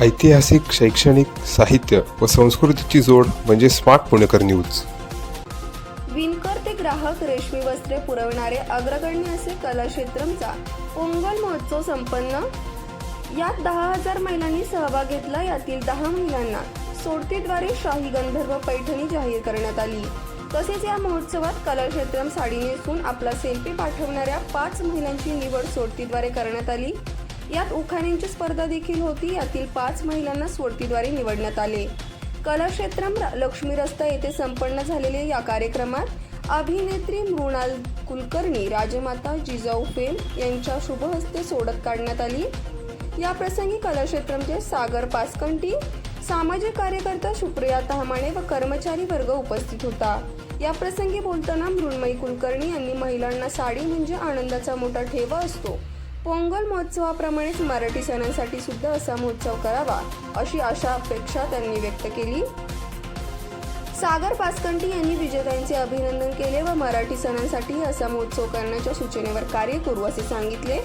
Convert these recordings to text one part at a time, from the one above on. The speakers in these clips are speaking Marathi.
ऐतिहासिक शैक्षणिक साहित्य व संस्कृतीची जोड म्हणजे स्मार्ट पुणेकर न्यूज. विणकर ते ग्राहक रेशमी वस्त्रे पुरवणारे अग्रगण्य असे कलाक्षेत्रमचा पोंगल महोत्सव संपन्न? यात दहा हजार महिलांनी सहभाग घेतला यातील दहा महिलांना सोडतीद्वारे शाही गंधर्व पैठणी जाहीर करण्यात आली. तसेच या महोत्सवात कलाक्षेत्रम साडी नेसून आपला सेल्फी पाठवणाऱ्या पाच महिलांची निवड सोडतीद्वारे करण्यात आली. यात उखाण्यांची स्पर्धा देखील होती. यातील पाच महिलांना सोडतीद्वारे निवडण्यात आले. कलाक्षेत्रम लक्ष्मी रस्ता येथे संपन्न झालेल्या या कार्यक्रमात अभिनेत्री मृणाल कुलकर्णी राजमाता जिजाऊ फेम यांच्या शुभहस्ते सोडत काढण्यात आली. या प्रसंगी कलाक्षेत्रमचे सागर पासकंटी सामाजिक कार्यकर्ता सुप्रिया तहमाणे व कर्मचारी वर्ग उपस्थित होता. या प्रसंगी बोलताना मृण्मयी कुलकर्णी यांनी महिलांना साडी म्हणजे आनंदाचा मोठा ठेवा असतो. पोंगल महोत्सवाप्रमाणेच मराठी सणांसाठी सुद्धा असा महोत्सव करावा अशी आशा अपेक्षा त्यांनी व्यक्त केली. सागर पासकंटी यांनी विजेत्यांचे अभिनंदन केले व मराठी सणांसाठी असा महोत्सव करण्याच्या सूचनेवर कार्य करू असे सांगितले.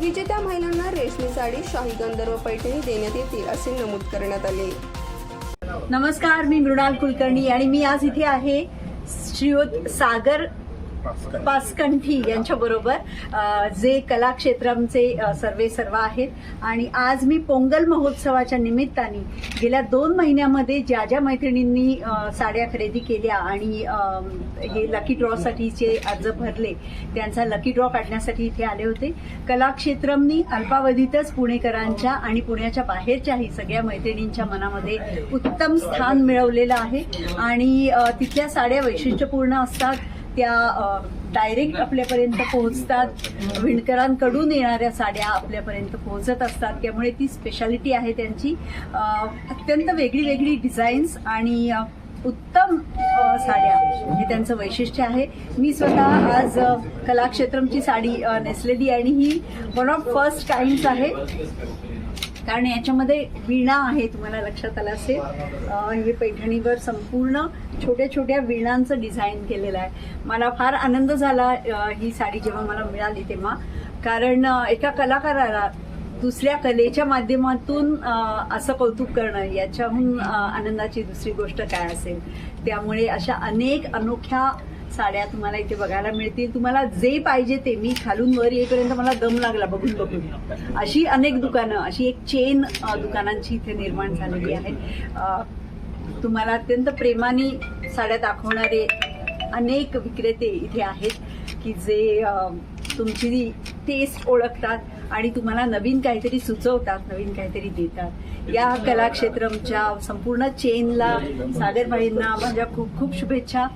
विजेत्या महिलांना रेशमी साडी शाही गंधर्व पैठणी देण्यात येतील असे नमूद करण्यात आले. नमस्कार मी मृणाल कुलकर्णी आणि मी आज इथे आहे श्रीयुत सागर पासकंठी. यांच्याबरोबर जे कलाक्षेत्रांचे सर्वे सर्व आहेत. आणि आज मी पोंगल महोत्सवाच्या निमित्ताने गेल्या दोन महिन्यामध्ये ज्या ज्या मैत्रिणींनी साड्या खरेदी केल्या आणि हे लकी ड्रॉसाठीचे अर्ज भरले त्यांचा लकी ड्रॉ काढण्यासाठी इथे आले होते. कलाक्षेत्रमनी अल्पावधीतच पुणेकरांच्या आणि पुण्याच्या बाहेरच्याही सगळ्या मैत्रिणींच्या मनामध्ये उत्तम स्थान मिळवलेलं आहे. आणि तिथल्या साड्या वैशिष्ट्यपूर्ण असतात. त्या डायरेक्ट आपल्यापर्यंत पोहोचतात. विणकरांकडून येणाऱ्या साड्या आपल्यापर्यंत पोहोचत असतात. त्यामुळे ती स्पेशालिटी आहे त्यांची. अत्यंत वेगळी वेगळी डिझाईन्स आणि उत्तम साड्या हे त्यांचं वैशिष्ट्य आहे. मी स्वतः आज कलाक्षेत्रमची साडी नेसलेली आणि ही वन ऑफ फर्स्ट काइंड्स आहे. कारण याच्यामध्ये विणा आहे तुम्हाला लक्षात आलं असेल. हे पैठणीवर संपूर्ण छोट्या छोट्या विणांचं डिझाईन केलेलं आहे. मला फार आनंद झाला ही साडी जेव्हा मला मिळाली तेव्हा. कारण एका कलाकाराला दुसऱ्या कलेच्या माध्यमातून असं कौतुक करणं याच्याहून आनंदाची दुसरी गोष्ट काय असेल? त्यामुळे अशा अनेक अनोख्या साड्या तुम्हाला इथे बघायला मिळतील. तुम्हाला जे पाहिजे ते मी खालून वर येईपर्यंत मला दम लागला बघून बघून. अशी अनेक दुकानं अशी एक चेन दुकानांची इथे निर्माण झालेली आहे तुम्हाला अत्यंत प्रेमाने साड्या दाखवणारे अनेक विक्रेते इथे आहेत की जे तुमची टेस्ट ओळखतात आणि तुम्हाला नवीन काहीतरी सुचवतात नवीन काहीतरी देतात. या कलाक्षेत्रमच्या संपूर्ण चेनला सागरबाईंना माझ्या खूप खूप शुभेच्छा.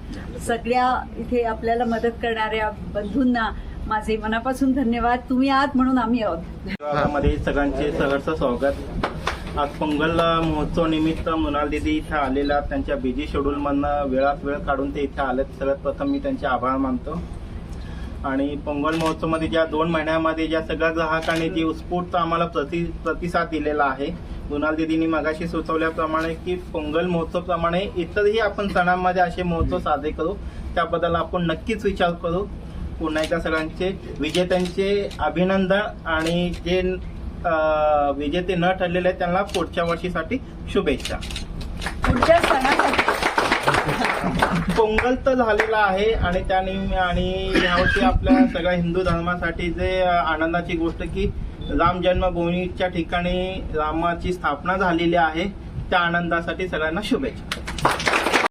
सगळ्या इथे आपल्याला मदत करणाऱ्या बंधूंना माझे मनापासून धन्यवाद. तुम्ही आहात म्हणून आम्ही आहोत. मध्ये सगळ्यांचे सहर्ष स्वागत. आज पोंगल महोत्सव निमित्त मृणाल दिदी इथं आलेल्या त्यांच्या बिझी शेड्यूलमधनं वेळात वेळ काढून ते इथं आलेत. सगळ्यात प्रथम मी त्यांचे आभार मानतो. आणि पोंगल महोत्सवमध्ये ज्या दोन महिन्यामध्ये ज्या सगळ्या ग्राहकांनी जी उत्स्फूर्त आम्हाला प्रति प्रतिसाद दिलेला आहे मृणाल दिदींनी मगाशी सुचवल्याप्रमाणे की पोंगल महोत्सवप्रमाणे इतरही आपण सणांमध्ये असे महोत्सव साजरे करू त्याबद्दल आपण नक्कीच विचार करू. पुन्हा एकदा सगळ्यांचे विजेत्यांचे अभिनंदन आणि जे विजेते न ठरलेले आहेत त्यांना पुढच्या वर्षीसाठी शुभेच्छा. पुढच्या सणासाठी पोंगल तर झालेला आहे आणि त्या आणि यावर्षी आपल्या सगळ्या हिंदू धर्मासाठी जे आनंदाची गोष्ट की राम जन्मभूमीच्या ठिकाणी रामाची स्थापना झालेली आहे. त्या आनंदासाठी सगळ्यांना शुभेच्छा.